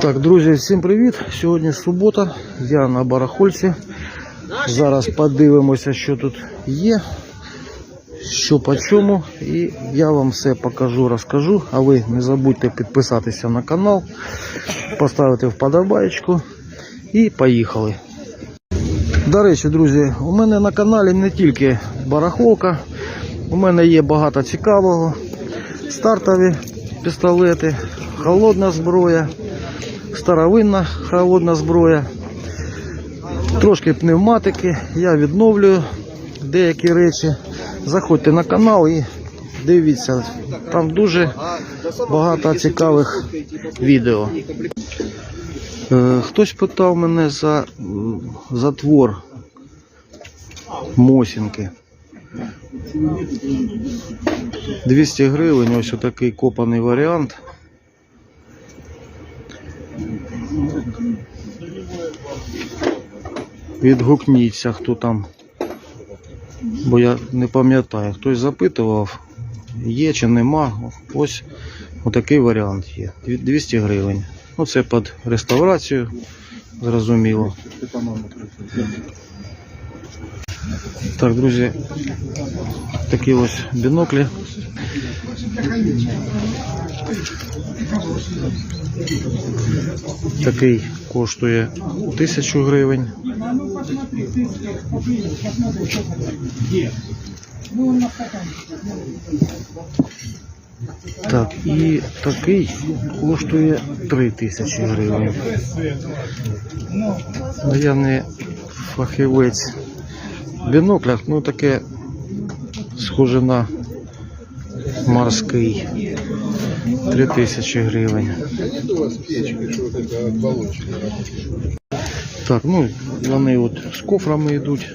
Так, друзі, всім привіт. Сьогодні субота, я на барахольці. Зараз подивимося, що тут є, що по чому. І я вам все покажу, розкажу. А ви не забудьте підписатися на канал, поставити вподобайку і поїхали. До речі, друзі, у мене на каналі не тільки барахолка, у мене є багато цікавого. Стартові пістолети, холодна зброя, старовинна холодна зброя, трошки пневматики. Я відновлюю деякі речі. Заходьте на канал і дивіться, там дуже багато цікавих відео. Е, Хтось питав мене за затвор Мосінки. 200 гривень, ось отакий копаний варіант. Відгукніться, хто там. Бо я не пам'ятаю, хтось запитував, є чи нема. Ось отакий варіант є. 200 гривень. Ну це під реставрацію, зрозуміло. Так, друзі, такі ось біноклі. Такий коштує 1000 гривень. Так, і такий коштує 3000 гривень. Я не фахівець біноклях, ну таке схоже на морський. 3000 гривень. Так, ну вони от з кофрами йдуть.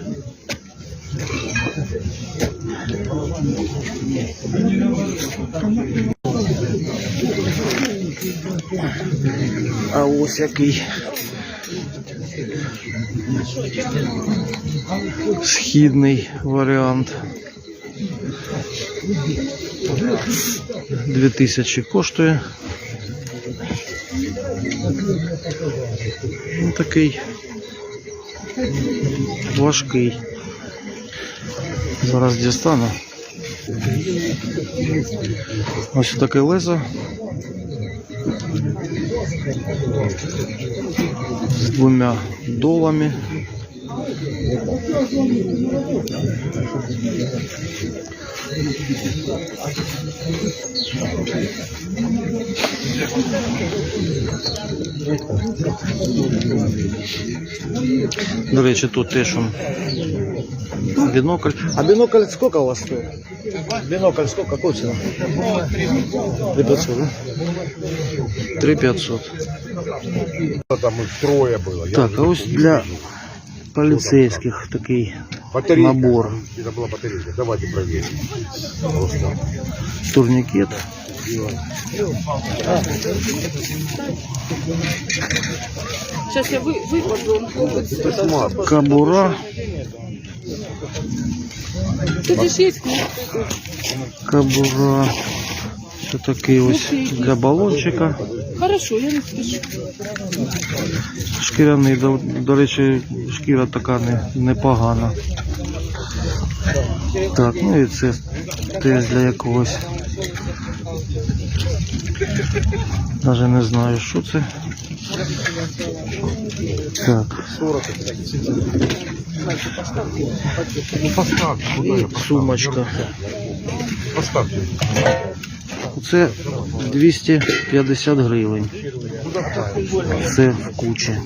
А ось який східний варіант. 2000 коштує. Ну, такий важкий. Зараз дістану. Ось таке лезо. З двома долами. До речі, тут теж он бінокль. А бінокль сколько у вас стоит? Бинокль сколько? Какой цена? 3500, да? 3500. Там их трое было. Так, а ось для вижу. поліцейських такий Батарейка. набор. Это была батарейка. Давайте проверим. Просто. турнікет. Сейчас я вы, выкладу. Кабура, Тут же есть книжка. кабура. Це такий ось для балончика. Хорошо, я не спешу. Шкіряний, до, до речі, шкіра така не, непогана. Так, ну і це теж для якогось. Навіть не знаю, що це. Так, Ну поставь. Куда я і поставлю? сумочка. Поставьте. Це 250 гривень. Це в кучі.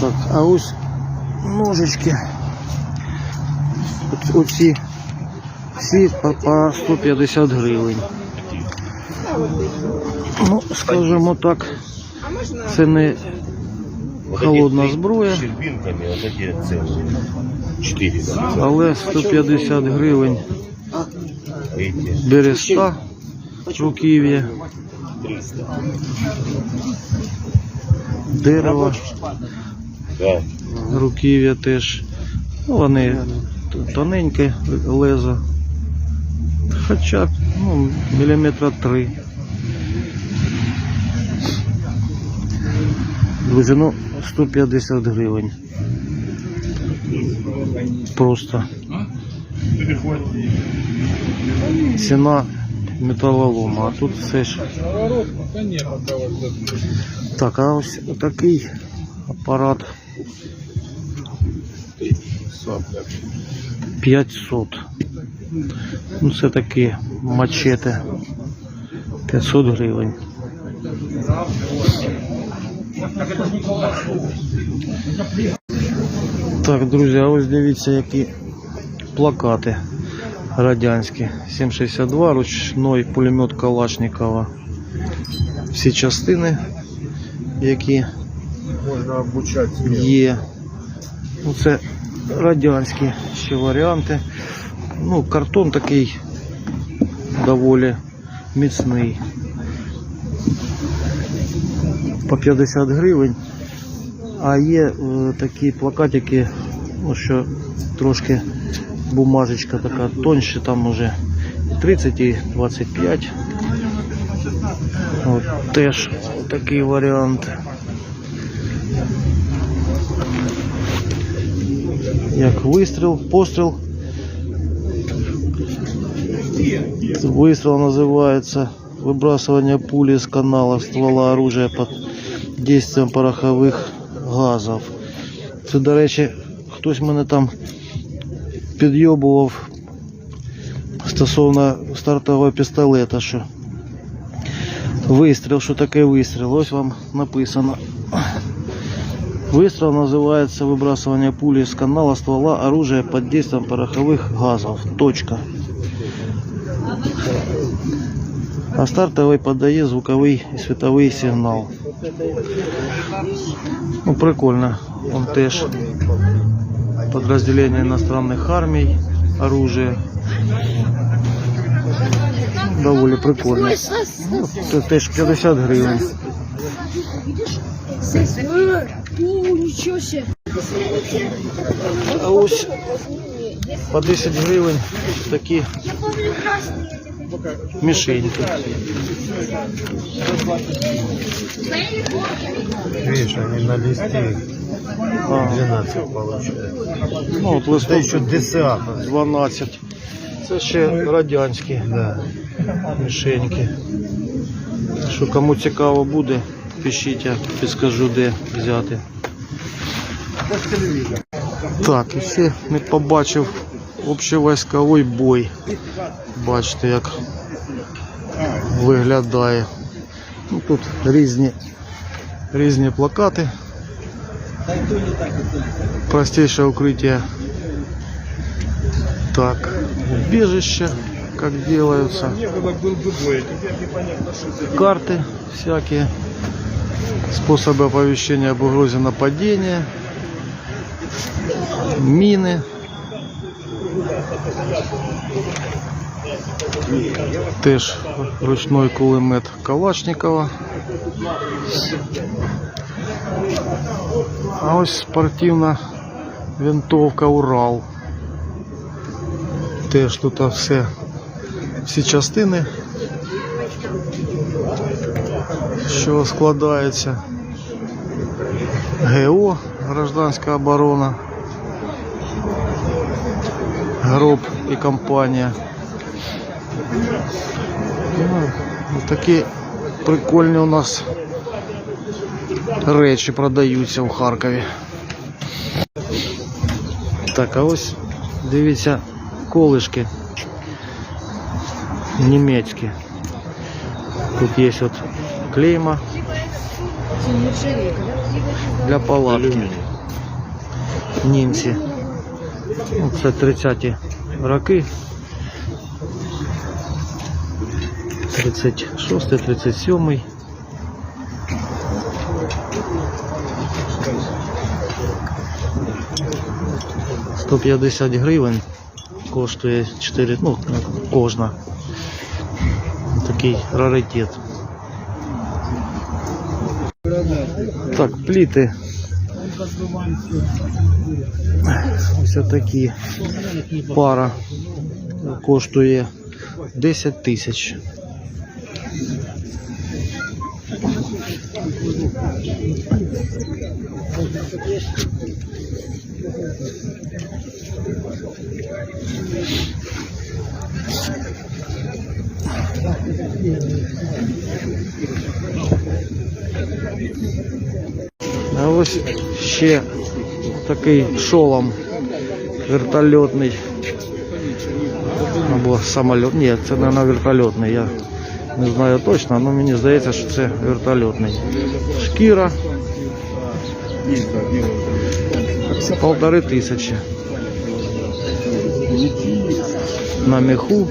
Так, а ось ножички. Оц- Оці всі по, по 150 гривень. Ну, скажімо так, це не холодна зброя, Щербинками вот эти целые. Четыре. да. але 150 гривень Эти. береста руків'я, дерево, Да. руків'я теж. Ну, вони т- тоненьке лезо. Хоча ну, міліметра три. Друзі, ну 150 гривень. Просто. Ціна металолома, а тут все ж. Так, а ось такий апарат 500. Ну це такі мачети. 500 гривень. Так, друзі, а ось дивіться, які плакати радянські. 7,62, ручний пулемет Калашникова. Всі частини, які Можна обучати. є. Ну, це радянські ще варіанти. Ну, картон такий доволі міцний. По 50 гривень. А є е, такі плакатики, ну, що трошки бумажечка така тоньше, там уже 30 і 25. От, теж такий варіант. Як вистріл, постріл. Выстрел называется выбрасывание пули из канала ствола оружия под действием порохових газів. Це, до речі, хтось мене там підйобував стосовно стартового пістолета, що вистріл, що таке вистріл, ось вам написано. Выстрел называется выбрасывание пули из канала ствола оружия под действием пороховых газов. Точка. А стартовый подає звуковий і світовий сигнал. Ну, прикольно. Он теж подразделение иностранных армий, оружие. Доволі прикольно. Ну, Це теж 50 гривень. А ось по 10 гривень такі мішеньки. Видишь, они на листе 12 получают. ну, от Это листок еще ДСА. 12. Це ще радянські Да. мішеньки. Що кому цікаво буде, пишіть, я підскажу, де взяти. Так, і ще не побачив общевійськовий бой. Бачите, як виглядає. Ну, тут різні, різні плакати. Простейшее укрытие. Так, убежище, как делаются. Карты всякие. Способы оповещения об угрозе нападения. Мины. Теж ручной кулемет Калашникова. А ось спортивна винтовка Урал. Теж тут все, всі частини, що складається. ГО, гражданська оборона, гроб і компанія. Ну, такі прикольні у нас речі продаються в Харкові. Так, а ось дивіться колишки німецькі. Тут є от клейма Це нержавейка, да? для палатки. Німці. Це 30-ті роки. 36 37 150 гривень коштує 4, ну, кожна. Такий раритет. Так, пліти. Ось такі пара коштує 10 тисяч. ось ще такий шолом вертольотний. Або самоліт. Ні, це не вертольотний. Я не знаю точно, але мені здається, що це вертольотний. Шкіра. Полтори тисячі. На меху